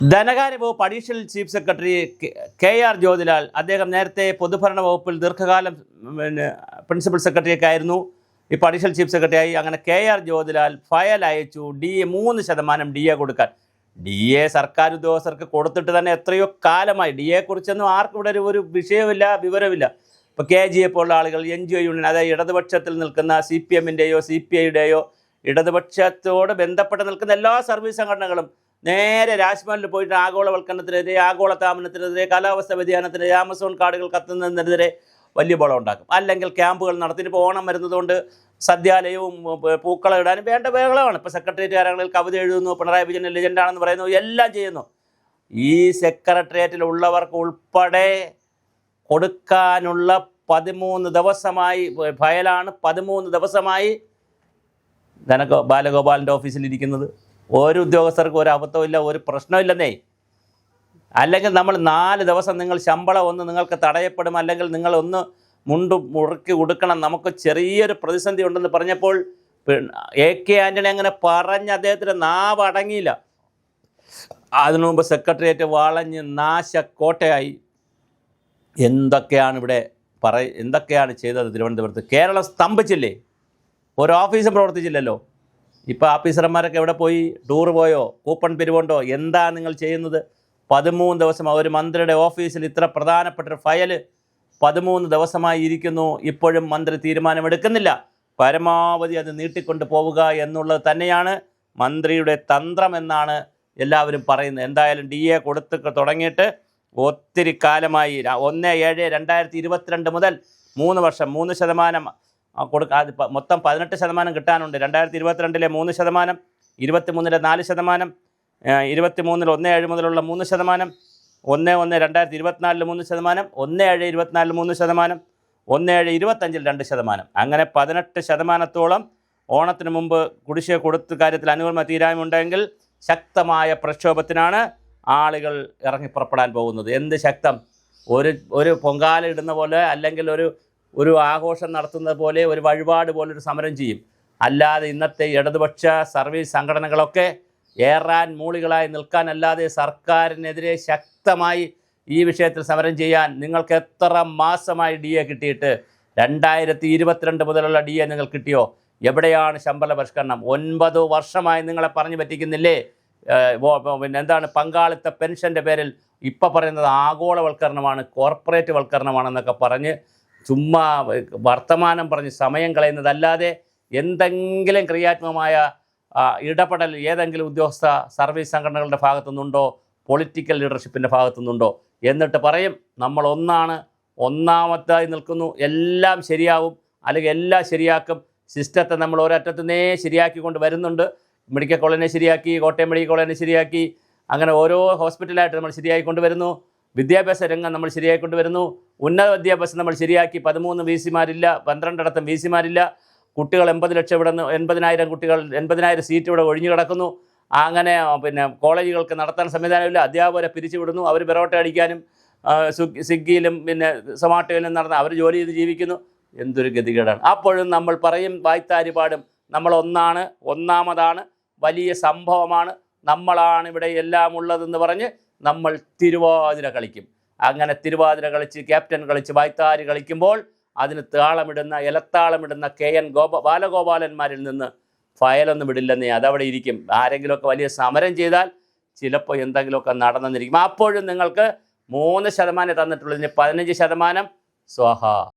ധനകാര്യ വകുപ്പ് additional chief secretary K- R Jyothilal അദ്ദേഹം നേരത്തെ പൊതുഭരണ വകുപ്പിൽ ദീർഘകാലം പിന്നെ പ്രിൻസിപ്പൽ സെക്രട്ടറിയൊക്കെ ആയിരുന്നു. ഇപ്പോൾ അഡീഷണൽ ചീഫ് സെക്രട്ടറി ആയി. അങ്ങനെ കെ ആർ ജ്യോതിലാൽ ഫയൽ അയച്ചു. ഡി എ മൂന്ന് ശതമാനം ഡി എ കൊടുക്കാൻ. ഡി എ സർക്കാർ ഉദ്യോഗസ്ഥർക്ക് കൊടുത്തിട്ട് തന്നെ എത്രയോ കാലമായി. ഡി എ കുറിച്ചൊന്നും ആർക്കും ഇവിടെ ഒരു വിഷയമില്ല വിവരമില്ല ഇപ്പോൾ കെ ജി എ പോലുള്ള ആളുകൾ എൻ ജി ഒ യൂണിയൻ അതായത് ഇടതുപക്ഷത്തിൽ നിൽക്കുന്ന സി പി എമ്മിന്റെയോ സി പി ഐയുടെയോ ഇടതുപക്ഷത്തോട് ബന്ധപ്പെട്ട് നിൽക്കുന്ന എല്ലാ സർവീസ് സംഘടനകളും നേരെ രാജ്ഭവനിൽ പോയിട്ട് ആഗോളവൽക്കരണത്തിനെതിരെ ആഗോള താപനത്തിനെതിരെ കാലാവസ്ഥ വ്യതിയാനത്തിനെതിരെ ആമസോൺ കാടുകൾ കത്തുന്നതിനെതിരെ വലിയ ബളം ഉണ്ടാക്കും. അല്ലെങ്കിൽ ക്യാമ്പുകൾ നടത്തിയിട്ട് ഇപ്പോൾ ഓണം വരുന്നതുകൊണ്ട് സദ്യാലയവും പൂക്കളം ഇടാനും വേണ്ട വേളമാണ് ഇപ്പോൾ സെക്രട്ടേറിയറ്റ് കാര്യങ്ങളിൽ കവിത എഴുതുന്നു പിണറായി വിജയൻ ലെജൻഡാണെന്ന് പറയുന്നു എല്ലാം ചെയ്യുന്നു. ഈ സെക്രട്ടേറിയറ്റിൽ ഉള്ളവർക്ക് ഉൾപ്പെടെ കൊടുക്കാനുള്ള പതിമൂന്ന് ദിവസമായി ഫയലാണ് പതിമൂന്ന് ദിവസമായി ധനഗോ ബാലഗോപാലിന്റെ ഓഫീസിൽ ഇരിക്കുന്നത്. ഒരു ഉദ്യോഗസ്ഥർക്ക് ഒരു അബദ്ധമില്ല ഒരു പ്രശ്നമില്ലെന്നേ അല്ലെങ്കിൽ നമ്മൾ നാല് ദിവസം നിങ്ങൾ ശമ്പളം ഒന്ന് നിങ്ങൾക്ക് തടയപ്പെടും അല്ലെങ്കിൽ നിങ്ങൾ ഒന്ന് മുണ്ട് മുറുക്കി കൊടുക്കണം നമുക്ക് ചെറിയൊരു പ്രതിസന്ധി ഉണ്ടെന്ന് പറഞ്ഞപ്പോൾ എ കെ ആന്റണി അങ്ങനെ പറഞ്ഞ് അദ്ദേഹത്തിന് നാവ് അടങ്ങിയില്ല. അതിനു മുമ്പ് സെക്രട്ടേറിയറ്റ് വളഞ്ഞ് നാശക്കോട്ടയായി. എന്തൊക്കെയാണ് ഇവിടെ പറ എന്തൊക്കെയാണ് ചെയ്തത് തിരുവനന്തപുരത്ത്? കേരളം സ്തംഭിച്ചില്ലേ? ഒരു ഓഫീസും പ്രവർത്തിച്ചില്ലല്ലോ? ഇപ്പോൾ ഓഫീസർമാരൊക്കെ എവിടെ പോയി? ടൂർ പോയോ? കൂപ്പൺ പിരിവുണ്ടോ? എന്താ നിങ്ങൾ ചെയ്യുന്നത്? പതിമൂന്ന് ദിവസം ഒരു മന്ത്രിയുടെ ഓഫീസിൽ ഇത്ര പ്രധാനപ്പെട്ട ഒരു ഫയൽ പതിമൂന്ന് ദിവസമായി ഇരിക്കുന്നു. ഇപ്പോഴും മന്ത്രി തീരുമാനമെടുക്കുന്നില്ല. പരമാവധി അത് നീട്ടിക്കൊണ്ട് പോവുക എന്നുള്ളത് തന്നെയാണ് മന്ത്രിയുടെ തന്ത്രമെന്നാണ് എല്ലാവരും പറയുന്നത്. എന്തായാലും ഡി എ കൊടുത്ത് തുടങ്ങിയിട്ട് ഒത്തിരി കാലമായി ഒന്ന് ഏഴ് രണ്ടായിരത്തി ഇരുപത്തിരണ്ട് മുതൽ മൂന്ന് വർഷം മൂന്ന് ശതമാനം കൊടുക്ക മൊത്തം പതിനെട്ട് ശതമാനം കിട്ടാനുണ്ട്. രണ്ടായിരത്തി ഇരുപത്തിരണ്ടിലെ മൂന്ന് ശതമാനം ഇരുപത്തി മൂന്നിലെ നാല് ശതമാനം ഇരുപത്തി മൂന്നിൽ ഒന്ന് ഏഴ് മുതലുള്ള മൂന്ന് ശതമാനം ഒന്ന് ഒന്ന് രണ്ടായിരത്തി ഇരുപത്തിനാലിൽ മൂന്ന് ശതമാനം ഒന്ന് ഏഴ് ഇരുപത്തിനാലിൽ മൂന്ന് ശതമാനം ഒന്ന് ഏഴ് ഇരുപത്തഞ്ചിൽ രണ്ട് ശതമാനം. അങ്ങനെ പതിനെട്ട് ശതമാനത്തോളം ഓണത്തിന് മുമ്പ് കുടിശ്ശിക കൊടുത്ത കാര്യത്തിൽ അനുകൂലമായ തീരുമാനമുണ്ടെങ്കിൽ ശക്തമായ പ്രക്ഷോഭത്തിനാണ് ആളുകൾ ഇറങ്ങി പുറപ്പെടാൻ പോകുന്നത്. എന്ത് ശക്തം? ഒരു ഒരു പൊങ്കാല ഇടുന്ന പോലെ അല്ലെങ്കിൽ ഒരു ഒരു ആഘോഷം നടത്തുന്നത് പോലെ ഒരു വഴിപാട് പോലെ ഒരു സമരം ചെയ്യും. അല്ലാതെ ഇന്നത്തെ ഇടതുപക്ഷ സർവീസ് സംഘടനകളൊക്കെ ഏറാൻ മൂളികളായി നിൽക്കാനല്ലാതെ സർക്കാരിനെതിരെ ശക്തമായി ഈ വിഷയത്തിൽ സമരം ചെയ്യാൻ നിങ്ങൾക്ക് എത്ര മാസമായി ഡി എ കിട്ടിയിട്ട്? രണ്ടായിരത്തി ഇരുപത്തിരണ്ട് മുതലുള്ള ഡി എ നിങ്ങൾ കിട്ടിയോ? എവിടെയാണ് ശമ്പള പരിഷ്കരണം? ഒൻപത് വർഷമായി നിങ്ങളെ പറഞ്ഞു പറ്റിക്കുന്നില്ലേ? പിന്നെ എന്താണ് പങ്കാളിത്ത പെൻഷന്റെ പേരിൽ ഇപ്പോൾ പറയുന്നത് ആഗോളവൽക്കരണമാണ് കോർപ്പറേറ്റ് വൽക്കരണമാണെന്നൊക്കെ പറഞ്ഞ് ചുമ്മാ വർത്തമാനം പറഞ്ഞ് സമയം കളയുന്നതല്ലാതെ എന്തെങ്കിലും ക്രിയാത്മകമായ ഇടപെടൽ ഏതെങ്കിലും ഉദ്യോഗസ്ഥ സർവീസ് സംഘടനകളുടെ ഭാഗത്തുനിന്നുണ്ടോ? പൊളിറ്റിക്കൽ ലീഡർഷിപ്പിന്റെ ഭാഗത്തുനിന്നുണ്ടോ? എന്നിട്ട് പറയും നമ്മൾ ഒന്നാണ് ഒന്നാമത്തായി നിൽക്കുന്നു എല്ലാം ശരിയാവും അല്ലെങ്കിൽ എല്ലാം ശരിയാക്കും സിസ്റ്റത്തെ നമ്മൾ ഒരറ്റത്തു നിന്നേ ശരിയാക്കിക്കൊണ്ട് വരുന്നുണ്ട് മെഡിക്കൽ കോളേജിനെ ശരിയാക്കി കോട്ടയം മെഡിക്കൽ കോളേജിനെ ശരിയാക്കി അങ്ങനെ ഓരോ ഹോസ്പിറ്റലായിട്ട് നമ്മൾ ശരിയാക്കി വരുന്നു. വിദ്യാഭ്യാസ രംഗം നമ്മൾ ശരിയായിക്കൊണ്ട് കൊണ്ടുവരുന്നു. ഉന്നത വിദ്യാഭ്യാസം നമ്മൾ ശരിയാക്കി. പതിമൂന്ന് വി സിമാരില്ല പന്ത്രണ്ടിടത്തും വി സിമാരില്ല കുട്ടികൾ എൺപത് ലക്ഷം ഇവിടെ നിന്ന് എൺപതിനായിരം കുട്ടികൾ എൺപതിനായിരം സീറ്റ് ഇവിടെ ഒഴിഞ്ഞു കിടക്കുന്നു. അങ്ങനെ പിന്നെ കോളേജുകൾക്ക് നടത്താൻ സംവിധാനമില്ല. അധ്യാപകരെ പിരിച്ചുവിടുന്നു അവർ പെറോട്ട അടിക്കാനും സ്വിഗ്ഗിയിലും പിന്നെ സൊമാറ്റോയിലും നടന്ന് അവർ ജോലി ചെയ്ത് ജീവിക്കുന്നു. എന്തൊരു ഗതികേടാണ്. അപ്പോഴും നമ്മൾ പറയും വായ്ത്താരി പാടും നമ്മൾ ഒന്നാണ് ഒന്നാമതാണ് വലിയ സംഭവമാണ്. നമ്മളാണ് ഇവിടെ എല്ലാം ഉള്ളതെന്ന് പറഞ്ഞ് നമ്മൾ തിരുവാതിര കളിക്കും. അങ്ങനെ തിരുവാതിര കളിച്ച് ക്യാപ്റ്റൻ കളിച്ച് വായ്ത്താരി കളിക്കുമ്പോൾ അതിന് താളമിടുന്ന ഇലത്താളമിടുന്ന കെ എൻ ഗോപ ബാലഗോപാലന്മാരിൽ നിന്ന് ഫയലൊന്നും വിടില്ലെന്നേ അതവിടെ ഇരിക്കും. ആരെങ്കിലുമൊക്കെ വലിയ സമരം ചെയ്താൽ ചിലപ്പോൾ എന്തെങ്കിലുമൊക്കെ നടന്നെന്നിരിക്കും. അപ്പോഴും നിങ്ങൾക്ക് മൂന്ന് ശതമാനം തന്നിട്ടുള്ളതിന് പതിനഞ്ച് ശതമാനം സ്വാഹ.